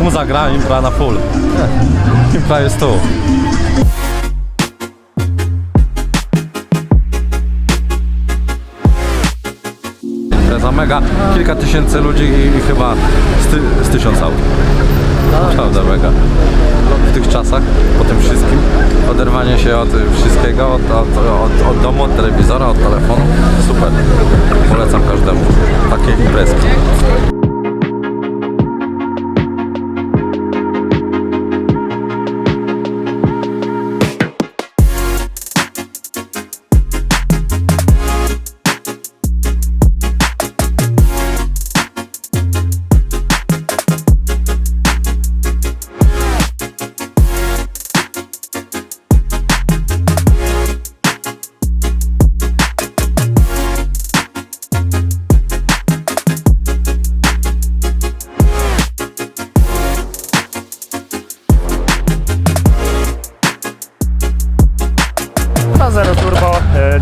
mu zagra, impra na full. Impra jest tu. Impreza mega, kilka tysięcy ludzi i, i chyba z, ty, z tysiąc aut. Naprawdę mega. W tych czasach, po tym wszystkim, oderwanie się od wszystkiego, od, od, od, od domu, od telewizora, od telefonu, super. Polecam każdemu takie imprezki.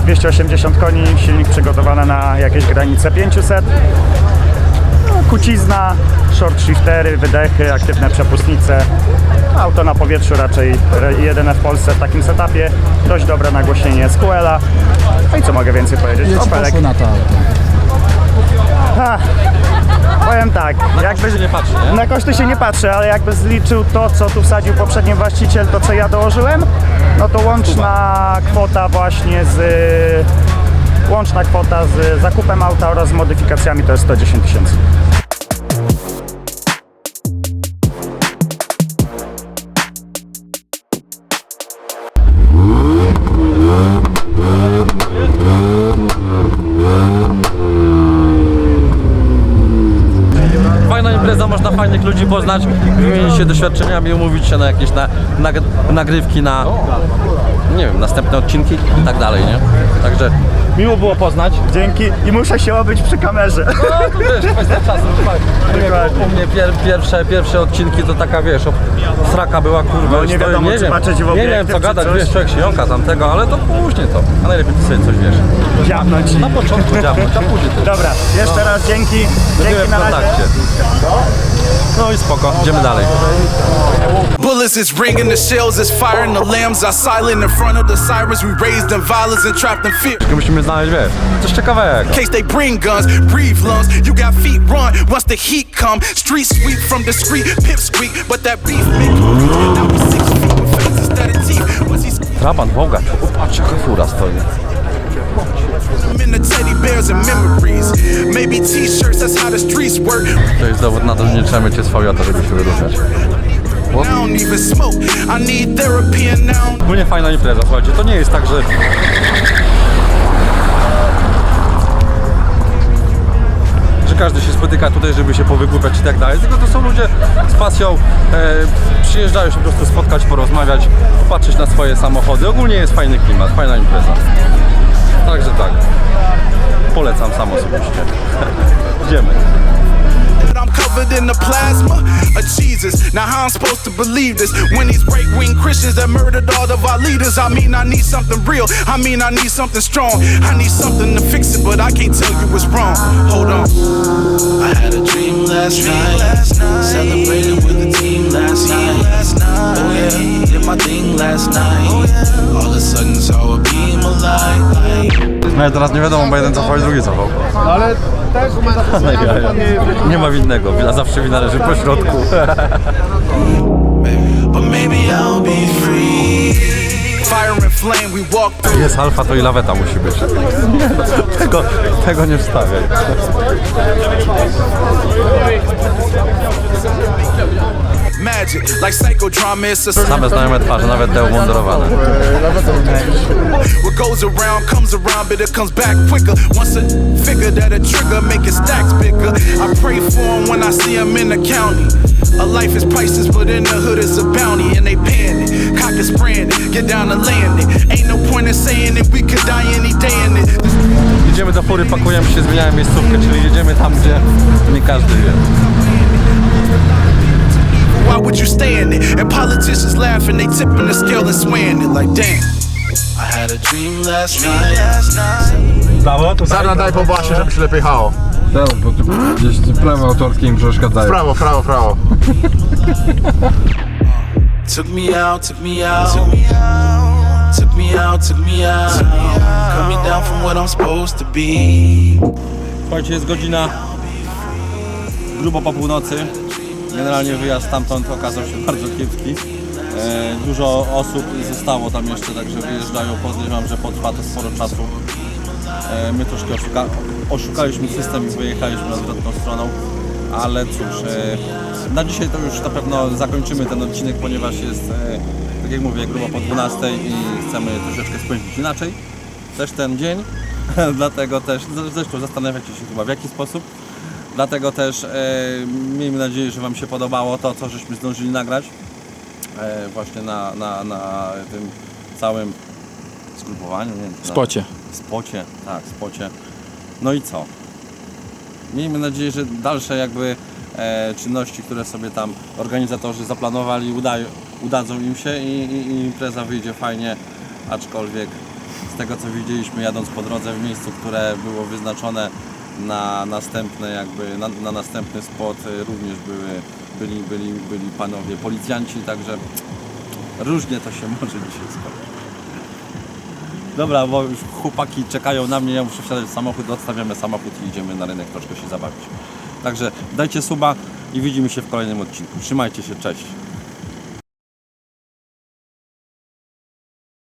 280 koni, silnik przygotowany na jakieś granice 500. No, Kucizna, short shiftery, wydechy, aktywne przepustnice. Auto na powietrzu raczej jedyne w Polsce w takim setupie. Dość dobre nagłośnienie SQL-a. No i co mogę więcej powiedzieć? Opelek. na to auto? Ha, powiem tak, jakby się nie patrzy, nie? na koszty się nie patrzy, ale jakby zliczył to, co tu wsadził poprzedni właściciel, to co ja dołożyłem, no to łączna kwota właśnie z łączna kwota z zakupem auta oraz z modyfikacjami to jest 110 tysięcy impreza, można fajnych ludzi poznać, wymienić się doświadczeniami, umówić się na jakieś na, nag, nagrywki, na nie wiem, następne odcinki i tak dalej, nie? Także miło było poznać. Dzięki i muszę się obyć przy kamerze. No to wiesz, kwestia czasu. Dokładnie. U mnie pier, pierwsze, pierwsze odcinki to taka, wiesz, sraka była, kurwa, No, nie wiadomo, nie czy wiem, patrzeć w nie wiem co gadać, wiesz, człowiek się jąka tamtego, ale to później to, a najlepiej ty sobie coś wiesz. Dziabnąć. Na początku dziabnąć, a później to. Dobra, jeszcze raz dzięki. Dzięki w na razie. kontakcie. No i spoko, idziemy dalej. Bullets is ringing, the shells is firing, the lambs are silent in front of the sirens. We raised in violence and trapped in fear. Tylko musimy znaleźć, wiesz, coś ciekawego. In case they bring guns, breathe lungs. You got feet run once the heat come. Street sweep from discreet pip squeak, but that beef make Now we six feet with faces that are teeth. Once he's Trabant, Bogacz, patrz jaka fura stoi. To jest dowód na to, że nie trzeba mieć swojego, żeby się wyróżniać. Ogólnie fajna impreza, słuchajcie, to nie jest tak, że... Że każdy się spotyka tutaj, żeby się powygłupiać i tak dalej, tylko to są ludzie z pasją, e, przyjeżdżają się po prostu spotkać, porozmawiać, popatrzeć na swoje samochody. Ogólnie jest fajny klimat, fajna impreza. Także tak, polecam sam osobiście. Idziemy. I'm covered in the plasma of Jesus. Now, how I'm supposed to believe this when these right wing Christians that murdered all of our leaders? I mean, I need something real. I mean, I need something strong. I need something to fix it, but I can't tell you what's wrong. Hold on. I had a dream last night. Celebrated with the team last night. Oh yeah, did my thing last night. All of a sudden saw a beam of light. No i teraz nie wiadomo, bo jeden cofał i drugi cofał. Ale też Nie ma winnego, wina zawsze wina leży po środku. Jest alfa, to i laweta musi być. Nie, no, tego, tego nie wstawiaj. Magic, like psychodrama, it's a Same znajome twarze, nawet te umundurowane. What goes around comes around, but it comes back quicker. Once a figure that a trigger, make it stacks bigger. I pray for him when I see him in the county. A life is priceless, but in the hood it's a bounty, and they paying it. Cock is it, get down to. Ain't no point in saying it, we could die any day in it. Jedziemy do fury, pakujemy się, zmieniamy miejscówkę, czyli jedziemy tam, gdzie nie każdy wie. Why would you stay in it? And politicians laughing, they tipping the scale and swaying it like damn. I had a dream last night. Zara daj po basie, żeby się lepiej jechało. Teraz, bo tu gdzieś prawa autorskie im przeszkadzają. Prawo, prawo, prawo. Took me out, took me out, took me out, took me out, took me out. Cut me down from what I'm supposed to be. Słuchajcie, jest godzina grubo po północy. Generalnie wyjazd stamtąd okazał się bardzo kiepski. E, dużo osób zostało tam jeszcze, także wyjeżdżają. Podejrzewam, że potrwa to sporo czasu. E, my troszkę oszuka oszukaliśmy system i wyjechaliśmy odwrotną stroną. Ale cóż, e, na dzisiaj to już na pewno zakończymy ten odcinek, ponieważ jest, tak jak mówię, grubo po 12 i chcemy troszeczkę spędzić inaczej też ten dzień. Dlatego też, zresztą zastanawiacie się chyba w jaki sposób. Dlatego też e, miejmy nadzieję, że Wam się podobało to, co żeśmy zdążyli nagrać. E, właśnie na, na, na tym całym zgrupowaniu. Nie, wiem, na- Spocie. spocie, tak, spocie. No i co? Miejmy nadzieję, że dalsze jakby e, czynności, które sobie tam organizatorzy zaplanowali, udają, udadzą im się i, i, i impreza wyjdzie fajnie, aczkolwiek z tego co widzieliśmy jadąc po drodze w miejscu, które było wyznaczone na następne jakby, na, na następny spot e, również były, byli, byli, byli panowie policjanci, także różnie to się może dzisiaj skończyć. Dobra, bo już chłopaki czekają na mnie, ja muszę wsiadać w samochód, odstawiamy samochód i idziemy na rynek troszkę się zabawić. Także dajcie suba i widzimy się w kolejnym odcinku. Trzymajcie się, cześć.